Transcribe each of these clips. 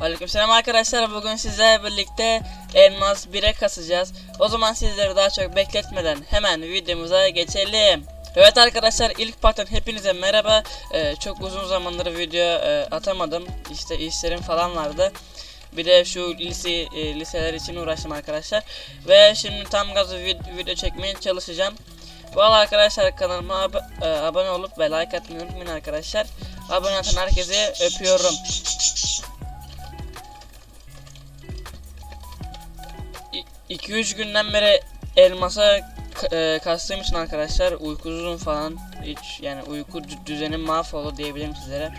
Aleykümselam arkadaşlar bugün sizlerle birlikte elmas 1'e kasacağız. O zaman sizleri daha çok bekletmeden hemen videomuza geçelim. Evet arkadaşlar ilk partten hepinize merhaba. Ee, çok uzun zamandır video e, atamadım. İşte işlerim falan vardı. Bir de şu lise e, liseler için uğraştım arkadaşlar. Ve şimdi tam gazı vid- video çekmeye çalışacağım. Bu arada arkadaşlar kanalıma ab- e, abone olup ve like atmayı unutmayın arkadaşlar. Abone atan herkese öpüyorum. 2-3 günden beri elmasa e, kastığım için arkadaşlar uykusuzum falan hiç yani uyku dü- düzenim mahvoldu diyebilirim sizlere.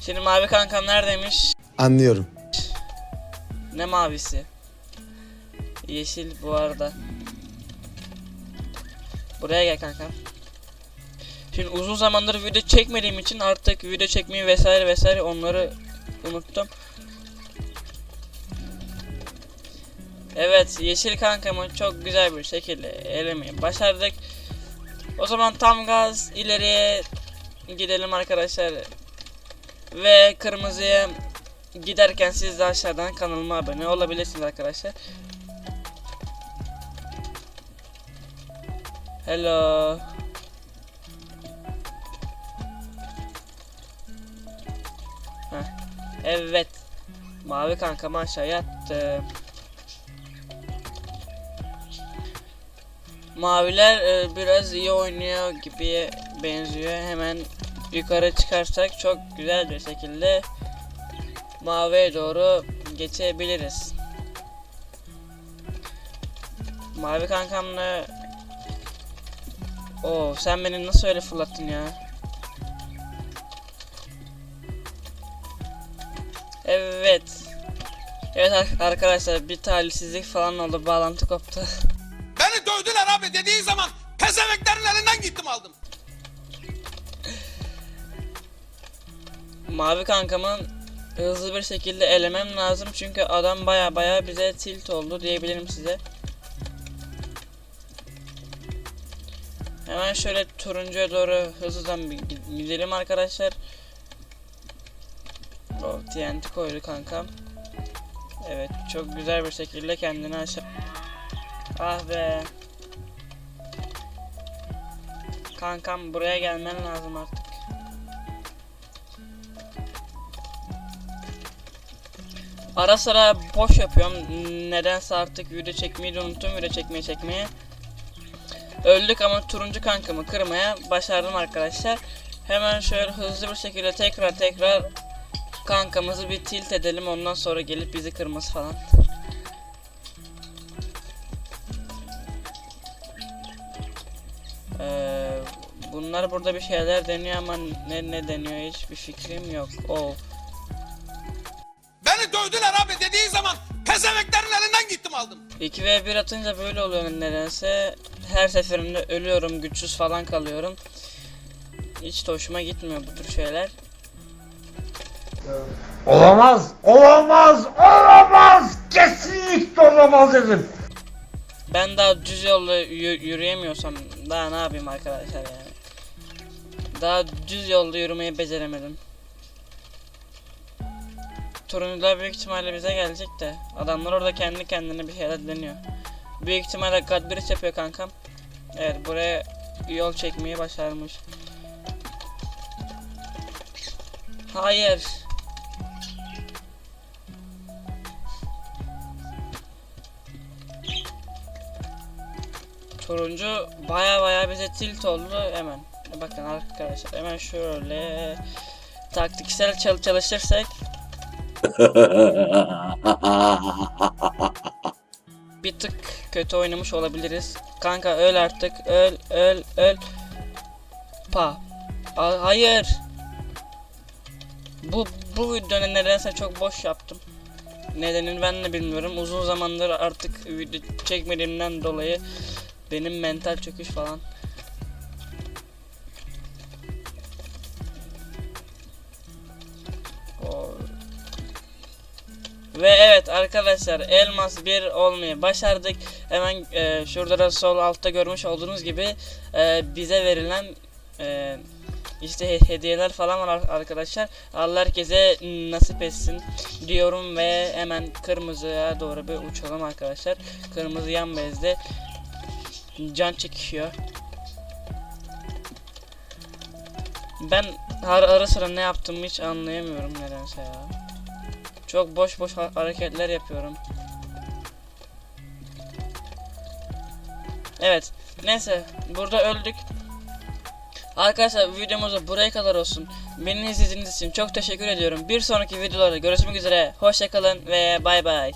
Şimdi mavi kankam neredeymiş? Anlıyorum. Ne mavisi? Yeşil bu arada. Buraya gel kankam. Şimdi uzun zamandır video çekmediğim için artık video çekmeyi vesaire vesaire onları unuttum. Evet yeşil kankamı çok güzel bir şekilde elemeyi başardık. O zaman tam gaz ileriye gidelim arkadaşlar. Ve kırmızıya giderken siz de aşağıdan kanalıma abone olabilirsiniz arkadaşlar. Hello. Heh. Evet. Mavi kankam aşağıya attı. Maviler e, biraz iyi oynuyor gibi benziyor. Hemen yukarı çıkarsak çok güzel bir şekilde maviye doğru geçebiliriz. Mavi kankamla Oo sen beni nasıl öyle fırlattın ya? Evet. Evet ar- arkadaşlar bir talihsizlik falan oldu bağlantı koptu. Dövdüler abi dediği zaman pezemeklerin elinden gittim aldım. Mavi kankamın hızlı bir şekilde elemem lazım çünkü adam baya baya bize tilt oldu diyebilirim size. Hemen şöyle turuncuya doğru hızlıdan gidelim arkadaşlar. O TNT koydu kankam. Evet çok güzel bir şekilde kendini aşağı. Ah be. Kankam buraya gelmen lazım artık. Ara sıra boş yapıyorum. Nedense artık video çekmeyi de unuttum. Video çekmeye çekmeye. Öldük ama turuncu kankamı kırmaya başardım arkadaşlar. Hemen şöyle hızlı bir şekilde tekrar tekrar kankamızı bir tilt edelim. Ondan sonra gelip bizi kırması falan. Bunlar burada bir şeyler deniyor ama ne ne deniyor hiçbir fikrim yok. Oh. Beni dövdüler abi dediği zaman pezemeklerin elinden gittim aldım. 2 ve 1 atınca böyle oluyor nedense. Her seferinde ölüyorum, güçsüz falan kalıyorum. Hiç de hoşuma gitmiyor bu tür şeyler. Olamaz, olamaz, olamaz. Kesinlikle olamaz dedim. Ben daha düz yolda yü- yürüyemiyorsam daha ne yapayım arkadaşlar yani. Daha düz yolda yürümeyi beceremedim. Turuncular büyük ihtimalle bize gelecek de adamlar orada kendi kendine bir şeyler deniyor. Büyük ihtimalle Godbridge yapıyor kankam. Evet buraya yol çekmeyi başarmış. Hayır. Turuncu baya baya bize tilt oldu hemen. Bakın arkadaşlar hemen şöyle taktiksel çal çalışırsak bir tık kötü oynamış olabiliriz. Kanka öl artık. Öl öl öl. Pa. A- hayır. Bu bu videoda nedense çok boş yaptım. Nedenini ben de bilmiyorum. Uzun zamandır artık video çekmediğimden dolayı benim mental çöküş falan. Ve evet arkadaşlar elmas 1 olmayı başardık. Hemen e, şurada da sol altta görmüş olduğunuz gibi e, bize verilen e, işte he- hediyeler falan var ar- arkadaşlar. Allah herkese nasip etsin diyorum ve hemen kırmızıya doğru bir uçalım arkadaşlar. Kırmızı yan bezde can çekiyor. Ben ara, ara sıra ne yaptığımı hiç anlayamıyorum nedense ya. Çok boş boş ha- hareketler yapıyorum. Evet. Neyse. Burada öldük. Arkadaşlar videomuz buraya kadar olsun. Beni izlediğiniz için çok teşekkür ediyorum. Bir sonraki videolarda görüşmek üzere. Hoşçakalın ve bay bay.